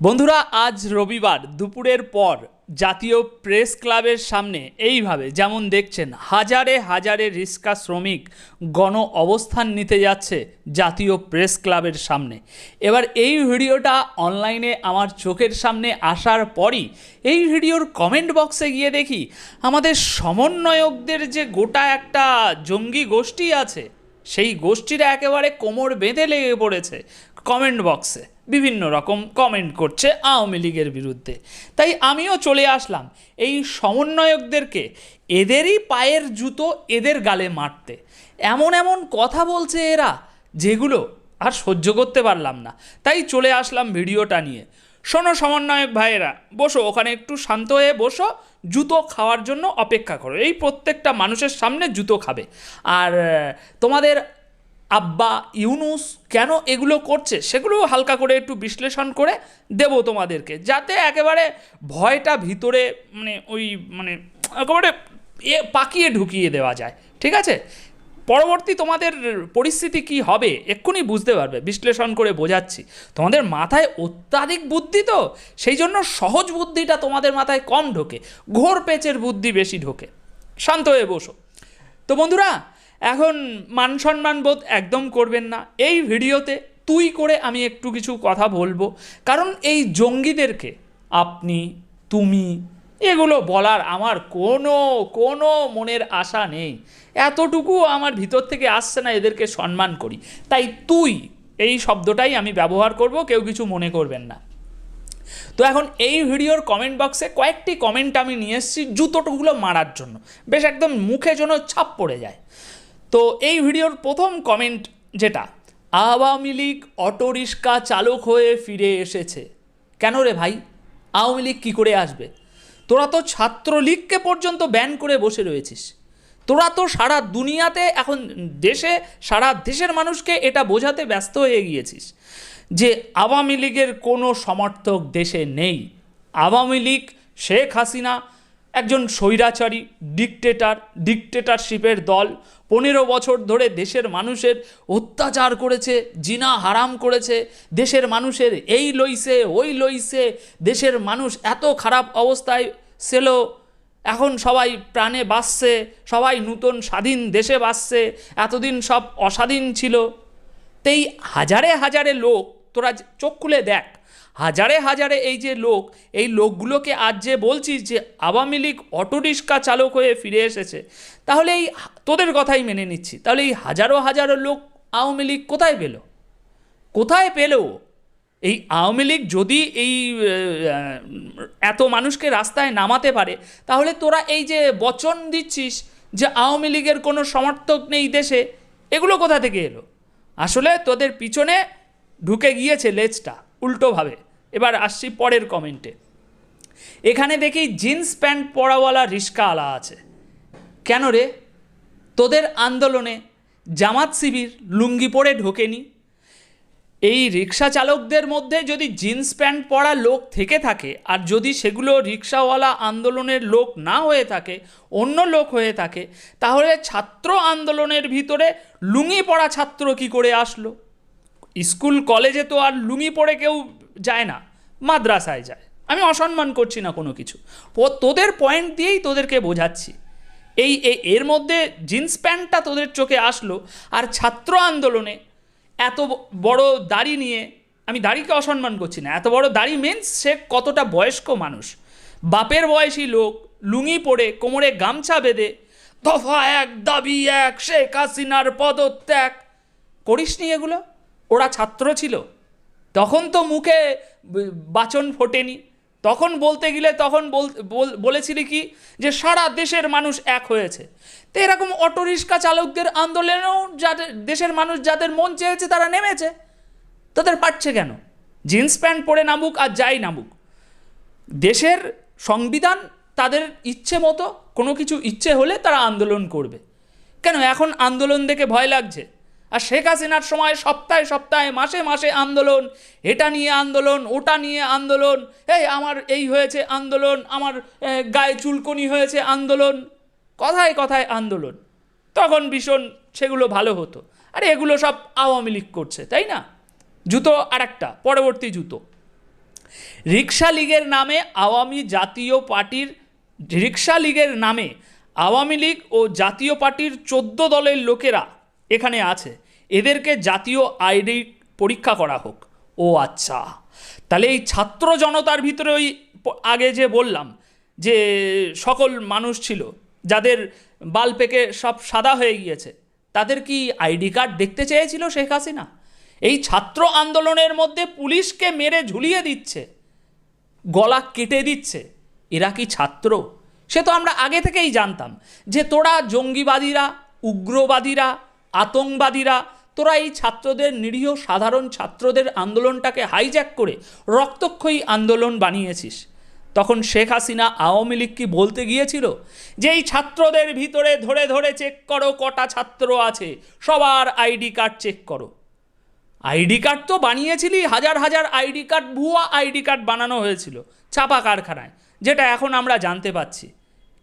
বন্ধুরা, আজ রবিবার, দুপুরের পর জাতীয় প্রেস ক্লাবের সামনে এইভাবে যেমন দেখছেন, হাজারে হাজারে রিক্সা শ্রমিক গণ অবস্থান নিতে যাচ্ছে জাতীয় প্রেস ক্লাবের সামনে। এবার এই ভিডিওটা অনলাইনে আমার চোখের সামনে আসার পরই এই ভিডিওর কমেন্ট বক্সে গিয়ে দেখি, আমাদের সমন্বয়কদের যে গোটা একটা জঙ্গি গোষ্ঠী আছে, সেই গোষ্ঠীরা একেবারে কোমর বেঁধে লেগে পড়েছে কমেন্ট বক্সে। বিভিন্ন রকম কমেন্ট করছে আওয়ামী লীগের বিরুদ্ধে। তাই আমিও চলে আসলাম এই সমন্বয়কদেরকে, এদেরই পায়ের জুতো এদের গালে মারতে। এমন এমন কথা বলছে এরা যেগুলো আর সহ্য করতে পারলাম না। তাই চলে আসলাম ভিডিওটা নিয়ে। শোনো সমন্বয়ক ভাইয়েরা, বসো, ওখানে একটু শান্ত হয়ে বসো, জুতো খাওয়ার জন্য অপেক্ষা করো। এই প্রত্যেকটা মানুষের সামনে জুতো খাবে। আর তোমাদের আব্বা ইউনুস কেন এগুলো করছে সেগুলো হালকা করে একটু বিশ্লেষণ করে দেব তোমাদেরকে। যাতে একেবারে ভয়টা ভিতরে মানে ওই মানে একেবারে এ পাকিয়ে ঢুকিয়ে দেওয়া যায়, ঠিক আছে? পরবর্তী তোমাদের পরিস্থিতি কি হবে এক্ষুনি বুঝতে পারবে, বিশ্লেষণ করে বোঝাচ্ছি। তোমাদের মাথায় অত্যাধিক বুদ্ধি তো, সেই জন্য সহজ বুদ্ধিটা তোমাদের মাথায় কম ঢোকে, ঘোর পেচের বুদ্ধি বেশি ঢোকে। শান্ত হয়ে বসো। তো বন্ধুরা এখন মান সম্মান বোধ একদম করবেন না। এই ভিডিওতে তুই করে আমি একটু কিছু কথা বলব। কারণ এই জঙ্গিদেরকে আপনি, তুমি, এগুলো বলার আমার কোনো কোনো মনের আশা নেই। এতটুকু আমার ভিতর থেকে আসছে না এদেরকে সম্মান করি। তাই তুই এই শব্দটাই আমি ব্যবহার করব, কেউ কিছু মনে করবেন না। তো এখন এই ভিডিওর কমেন্ট বক্সে কয়েকটি কমেন্ট আমি নিয়ে এসেছি জুতোটুগুলো মারার জন্য। বেশ একদম মুখে যেন ছাপ পড়ে যায়। তো এই ভিডিওর প্রথম কমেন্ট যেটা, আওয়ামী লীগ অটোরিক্সা চালক হয়ে ফিরে এসেছে। কেন রে ভাই? আওয়ামী লীগ কী করে আসবে? তোরা তো ছাত্রলীগকে পর্যন্ত ব্যান করে বসে রয়েছিস। তোরা তো সারা দুনিয়াতে এখন দেশে, সারা দেশের মানুষকে এটা বোঝাতে ব্যস্ত হয়ে গিয়েছিস যে আওয়ামী লীগের কোনো সমর্থক দেশে নেই। আওয়ামী লীগ শেখ হাসিনা একজন স্বৈরাচারী ডিকটেটার ডিকটেটারশিপের দল। পনেরো বছর ধরে দেশের মানুষের অত্যাচার করেছে, জিনা হারাম করেছে। দেশের মানুষের এই লইছে, ওই লইছে। দেশের মানুষ এত খারাপ অবস্থায় ছিল। এখন সবাই প্রাণে বাঁচছে, সবাই নূতন স্বাধীন দেশে বাঁচছে। এতদিন সব অস্বাধীন ছিল। তেই হাজারে হাজারে লোক তোরা চোখ খুলে দেখ। হাজারে হাজারে এই যে লোক, এই লোকগুলোকে আজ যে বলছিস যে আওয়ামী লীগ অটোরিক্সা চালক হয়ে ফিরে এসেছে, তাহলে এই তোদের কথাই মেনে নিচ্ছি। তাহলে এই হাজারো হাজারো লোক আওয়ামী লীগ কোথায় পেল? কোথায় পেল? এই আওয়ামী লীগ যদি এই এত মানুষকে রাস্তায় নামাতে পারে, তাহলে তোরা এই যে বচন দিচ্ছিস যে আওয়ামী লীগের কোনো সমর্থক নেই দেশে, এগুলো কোথা থেকে এলো? আসলে তোদের পিছনে ঢুকে গিয়েছে লেজটা, উল্টোভাবে। এবার আসছি পরের কমেন্টে। এখানে দেখি জিন্স প্যান্ট পরাওয়ালা রিস্কাওয়ালা আছে। কেন রে? তোদের আন্দোলনে জামাত শিবির লুঙ্গি পরে ঢোকেনি। এই রিক্সা চালকদের মধ্যে যদি জিন্স প্যান্ট পরা লোক থেকে থাকে আর যদি সেগুলো রিক্সাওয়ালা আন্দোলনের লোক না হয়ে থাকে, অন্য লোক হয়ে থাকে, তাহলে ছাত্র আন্দোলনের ভিতরে লুঙ্গি পরা ছাত্র কি করে আসলো? স্কুল কলেজে তো আর লুঙ্গি পরে কেউ যায় না, মাদ্রাসায় যায়। আমি অসম্মান করছি না কোনো কিছু। তোদের পয়েন্ট দিয়েই তোদেরকে বোঝাচ্ছি। এই এর মধ্যে জিন্স প্যান্টটা তোদের চোখে আসলো আর ছাত্র আন্দোলনে এত বড় দাড়ি নিয়ে আমি দাড়িকে অসম্মান করছি না। এত বড় দাড়ি মিন্স সে কতটা বয়স্ক মানুষ। বাপের বয়সী লোক, লুঙ্গি পরে কোমরে গামছা বেঁধে দফা এক, দাবি এক, শেখ হাসিনার পদত্যাগ। করিসনি এগুলো? ওরা ছাত্র ছিল। তখন তো মুখে বাচন ফোটেনি। তখন বলতে গেলে তখন বল- বল- বলেছিলি কি যে সারা দেশের মানুষ এক হয়েছে। তো এরকম অটোরিক্সা চালকদের আন্দোলনেও যাদের দেশের মানুষ যাদের মন চেয়েছে তারা নেমেছে। তাদের পারছে কেন? জিন্স প্যান্ট পরে নামুক আর যাই নামুক। দেশের সংবিধান তাদের ইচ্ছে মতো, কোনো কিছু ইচ্ছে হলে তারা আন্দোলন করবে। কেন এখন আন্দোলন দেখে ভয় লাগছে? আর শেখ হাসিনার সময় সপ্তাহে সপ্তাহে, মাসে মাসে আন্দোলন, এটা নিয়ে আন্দোলন, ওটা নিয়ে আন্দোলন, এই আমার এই হয়েছে আন্দোলন, আমার গায়ে চুলকনি হয়েছে আন্দোলন, কথায় কথায় আন্দোলন। তখন ভীষণ সেগুলো ভালো হতো। আরে এগুলো সব আওয়ামী লীগ করছে, তাই না? জুতো আর একটা পরবর্তী জুতো। রিক্সা লীগের নামে আওয়ামী জাতীয় পার্টির, রিক্সা লীগের নামে আওয়ামী লীগ ও জাতীয় পার্টির চোদ্দ দলের লোকেরা এখানে আছে, এদেরকে জাতীয় আইডি পরীক্ষা করা হোক। ও আচ্ছা। তাহলে এই ছাত্র জনতার ভিতরে ওই আগে যে বললাম যে সকল মানুষ ছিল, যাদের বাল পেকে সব সাদা হয়ে গিয়েছে, তাদের কি আইডি কার্ড দেখতে চেয়েছিল শেখ হাসিনা? এই ছাত্র আন্দোলনের মধ্যে পুলিশকে মেরে ঝুলিয়ে দিচ্ছে, গলা কেটে দিচ্ছে, এরা কি ছাত্র? সে তো আমরা আগে থেকেই জানতাম যে তোরা জঙ্গিবাদীরা, উগ্রবাদীরা আতঙ্কবাদীরা, তোরা এই ছাত্রদের, নিরীহ সাধারণ ছাত্রদের আন্দোলনটাকে হাইজ্যাক করে রক্তক্ষয়ী আন্দোলন বানিয়েছিস। তখন শেখ হাসিনা আওয়ামী লীগ কি বলতে গিয়েছিল? যে এই ছাত্রদের ভিতরে ধরে ধরে চেক করো, কটা ছাত্র আছে, সবার আইডি কার্ড চেক করো। আইডি কার্ড তো বানিয়েছিলি, হাজার হাজার আইডি কার্ড, ভুয়া আইডি কার্ড বানানো হয়েছিল ছাপা কারখানায়, যেটা এখন আমরা জানতে পাচ্ছি।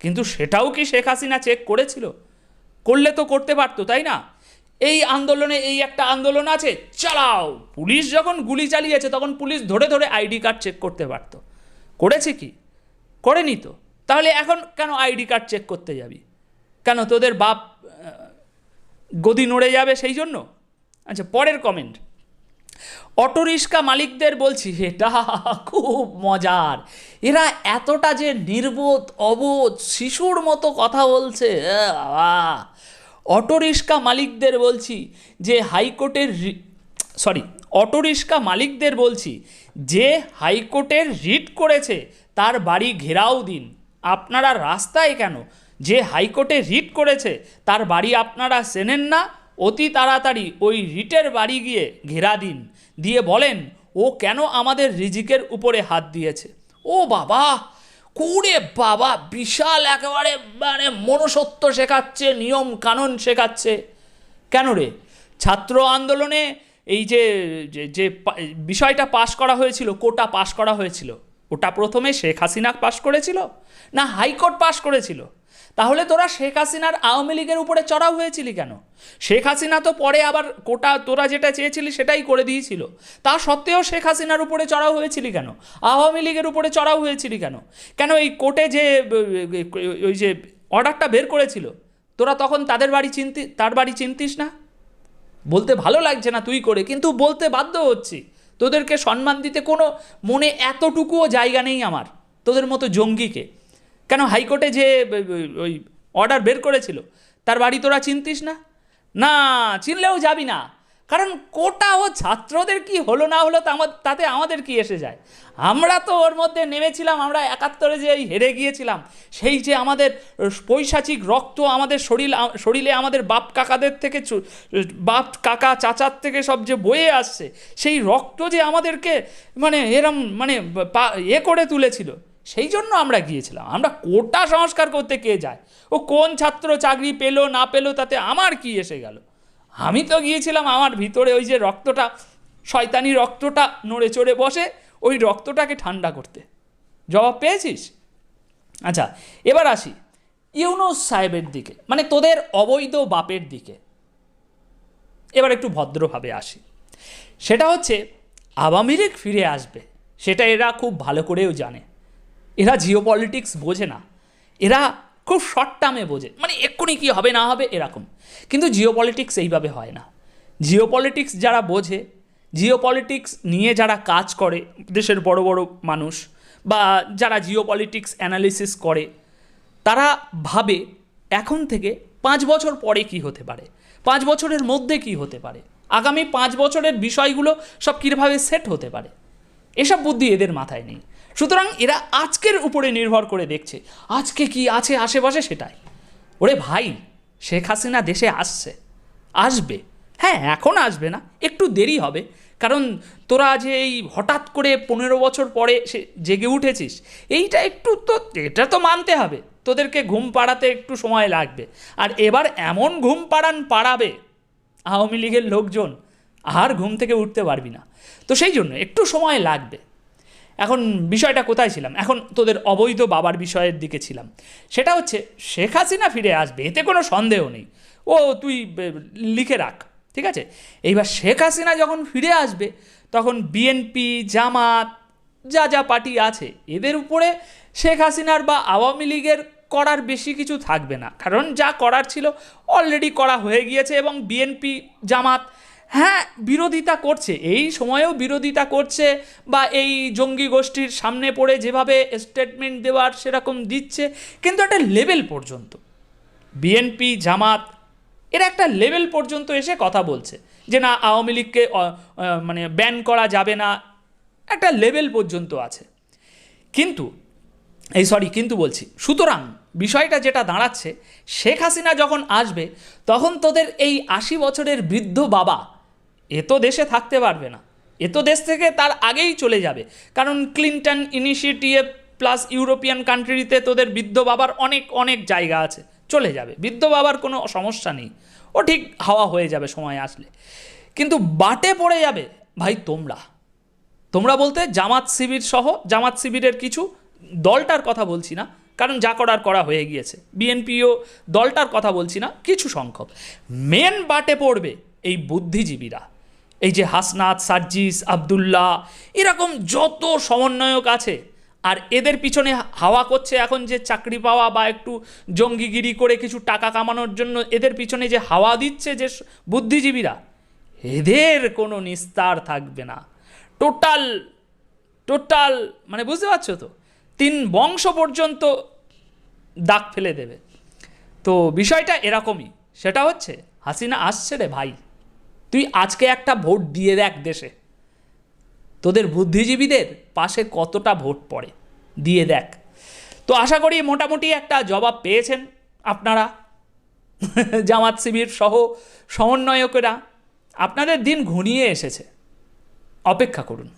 কিন্তু সেটাও কি শেখ হাসিনা চেক করেছিল? করলে তো করতে পারতো, তাই না? এই আন্দোলনে এই একটা আন্দোলন আছে, চালাও। পুলিশ যখন গুলি চালিয়েছে, তখন পুলিশ ধরে ধরে আইডি কার্ড চেক করতে পারতো। করেছে কি? করেনি তো। তাহলে এখন কেন আইডি কার্ড চেক করতে যাবি? কেন তোদের বাপ গদি নড়ে যাবে সেই জন্য? আচ্ছা পরের কমেন্ট অটো রিক্সা মালিকদের বলছি, এটা খুব মজার। এরা এতটা যে নির্বোধ, অবোধ, শিশুর মতো কথা বলছে বাবা। অটো রিক্সা মালিকদের বলছি যে হাইকোর্টের সরি অটো রিক্সা মালিকদের বলছি যে হাইকোর্টের রিট করেছে তার বাড়ি ঘেরাও দিন। আপনারা রাস্তায় কেন? যে হাইকোর্টে রিট করেছে তার বাড়ি আপনারা চেনেন না? অতি তাড়াতাড়ি ওই রিটের বাড়ি গিয়ে ঘেরা দিন। দিয়ে বলেন, ও কেন আমাদের রিজিকের উপরে হাত দিয়েছে? ও বাবা কুড়ে বাবা, বিশাল একেবারে মানে মনসত্ব শেখাচ্ছে, নিয়ম কানুন শেখাচ্ছে। কেন রে? ছাত্র আন্দোলনে এই যে, যে- বিষয়টা পাশ করা হয়েছিল, কোটা পাশ করা হয়েছিল, ওটা প্রথমে শেখ হাসিনা পাশ করেছিল না হাইকোর্ট পাশ করেছিল? তাহলে তোরা শেখ হাসিনার আওয়ামী লীগের উপরে চড়াও হয়েছিলি কেন? শেখ হাসিনা তো পরে আবার কোটা তোরা যেটা চেয়েছিলি সেটাই করে দিয়েছিল। তা সত্ত্বেও শেখ হাসিনার উপরে চড়াও হয়েছিলি কেন? আওয়ামী লীগের উপরে চড়াও হয়েছিলি কেন? কেন এই কোর্টে যে, ওই যে অর্ডারটা বের করেছিল, তোরা তখন তাদের বাড়ি চিনতি, তার বাড়ি চিনতিস না? বলতে ভালো লাগছে না তুই করে, কিন্তু বলতে বাধ্য হচ্ছি। তোদেরকে সম্মান দিতে কোনো মনে এতটুকুও জায়গা নেই আমার, তোদের মতো জঙ্গিকে। কেন হাইকোর্টে যে ওই অর্ডার বের করেছিল, তার বাড়ি তোরা চিনতিস না? না, চিনলেও যাবি না। কারণ কোটা ও ছাত্রদের কি হলো না হলো তাতে আমাদের কি এসে যায়? আমরা তো ওর মধ্যে নেমেছিলাম, আমরা একাত্তরে যে হেরে গিয়েছিলাম, সেই যে আমাদের পৈশাচিক রক্ত আমাদের শরীর শরীরে আমাদের বাপ কাকাদের থেকে বাপ কাকা চাচার থেকে সব যে বয়ে আসছে, সেই রক্ত যে আমাদেরকে মানে এরম মানে এ করে তুলেছিল সেই জন্য আমরা গিয়েছিলাম। আমরা কোটা সংস্কার করতে কে যায়? ও কোন ছাত্র চাকরি পেল, না পেল, তাতে আমার কি এসে গেল? আমি তো গিয়েছিলাম, আমার ভিতরে ওই যে রক্তটা, শয়তানি রক্তটা নড়ে চড়ে বসে, ওই রক্তটাকে ঠান্ডা করতে। জবাব পেয়েছিস? আচ্ছা এবার আসি। ইউনুস সাহেবের দিকে মানে তোদের অবৈধ বাপের দিকে। এবার একটু ভদ্রভাবে আসি। সেটা হচ্ছে, আওয়ামী লীগ ফিরে আসবে, সেটা এরা খুব ভালো করেও জানে। এরা জিও পলিটিক্স বোঝে না। এরা খুব শর্ট টার্মে বোঝে। মানে এক্ষুনি কি হবে, না হবে, এরকম। কিন্তু জিও পলিটিক্স এইভাবে হয় না। জিও পলিটিক্স যারা বোঝে জিও পলিটিক্স নিয়ে যারা কাজ করে, দেশের বড় বড় মানুষ বা যারা জিও পলিটিক্স অ্যানালিসিস করে, তারা ভাবে এখন থেকে পাঁচ বছর পরে কি হতে পারে, পাঁচ বছরের মধ্যে কি হতে পারে, আগামী পাঁচ বছরের বিষয়গুলো সব কীভাবে সেট হতে পারে, এসব বুদ্ধি এদের মাথায় নেই। সুতরাং এরা আজকের উপরে নির্ভর করে দেখছে। আজকে কি আছে আশেপাশে? সেটাই। ওরে ভাই, শেখ হাসিনা দেশে আসছে। আসবে। হ্যাঁ এখন আসবে না। একটু দেরি হবে। কারণ তোরা যে এই হঠাৎ করে পনেরো বছর পরে সে জেগে উঠেছিস, এইটা একটু তো, এটা তো মানতে হবে। তোদেরকে ঘুম পাড়াতে একটু সময় লাগবে। আর এবার এমন ঘুম পাড়ান পাড়াবে আওয়ামী লীগের লোকজন, আর ঘুম থেকে উঠতে পারবি না। তো সেই জন্য একটু সময় লাগবে। এখন বিষয়টা কোথায় ছিলাম? এখন তোদের অবৈধ বাবার বিষয়ের দিকে ছিলাম। সেটা হচ্ছে, শেখ হাসিনা ফিরে আসবে, এতে কোনো সন্দেহ নেই। ও, তুই লিখে রাখ, ঠিক আছে? এইবার শেখ হাসিনা যখন ফিরে আসবে, তখন বিএনপি, জামাত, যা যা পার্টি আছে, এদের উপরে শেখ হাসিনার বা আওয়ামী লীগের করার বেশি কিছু থাকবে না। কারণ যা করার ছিল অলরেডি করা হয়ে গিয়েছে এবং বিএনপি, জামাত হ্যাঁ বিরোধিতা করছে। এই সময়েও বিরোধিতা করছে বা এই জঙ্গি গোষ্ঠীর সামনে পড়ে যেভাবে স্টেটমেন্ট দেওয়ার সেরকম দিচ্ছে, কিন্তু একটা লেভেল পর্যন্ত। বিএনপি জামাত, এরা একটা লেভেল পর্যন্ত এসে কথা বলছে যে না, আওয়ামী লীগকে মানে ব্যান করা যাবে না, একটা লেভেল পর্যন্ত আছে। কিন্তু, এই সরি কিন্তু বলছি, সুতরাং বিষয়টা যেটা দাঁড়াচ্ছে, শেখ হাসিনা যখন আসবে, তখন তোদের এই আশি বছরের বৃদ্ধ বাবা এ তো দেশে থাকতে পারবে না। এ তো দেশ থেকে তার আগেই চলে যাবে। কারণ ক্লিন্টন ইনিশিয়েটিভ প্লাস ইউরোপিয়ান কান্ট্রিতে তোদের বৃদ্ধ বাবার অনেক অনেক জায়গা আছে। চলে যাবে। বৃদ্ধ বাবার কোনো সমস্যা নেই। ও ঠিক হাওয়া হয়ে যাবে সময় আসলে। কিন্তু বাটে পড়ে যাবে, ভাই, তোমরা। তোমরা বলতে জামাত শিবির সহ, জামাত শিবিরের কিছু দলটার কথা বলছি না। কারণ যা করার করা হয়ে গিয়েছে। বিএনপিও দলটার কথা বলছি না, কিছু সংখ্যক। মেন বাটে পড়বে এই বুদ্ধিজীবীরা। এই যে হাসনাত সার্জিস আবদুল্লাহ, এরকম যত সমন্বয়ক আছে, আর এদের পিছনে হাওয়া করছে এখন যে চাকরি পাওয়া বা একটু জঙ্গিগিরি করে কিছু টাকা কামানোর জন্য এদের পিছনে যে হাওয়া দিচ্ছে যে বুদ্ধিজীবীরা, এদের কোনো নিস্তার থাকবে না। টোটাল টোটাল মানে বুঝতে পারছ তো? তিন বংশ পর্যন্ত দাগ ফেলে দেবে। তো বিষয়টা এরকমই, সেটা হচ্ছে হাসিনা আসছে রে ভাই। তুই আজকে একটা ভোট দিয়ে দেখ দেশে। তোদের বুদ্ধিজীবীদের পাশে কতটা ভোট পড়ে? দিয়ে দেখ। তো আশা করি মোটামুটি একটা জবাব পেয়েছেন আপনারা। জামাত শিবির সহ সমন্বয়কেরা। আপনাদের দিন ঘনিয়ে এসেছে। অপেক্ষা করুন।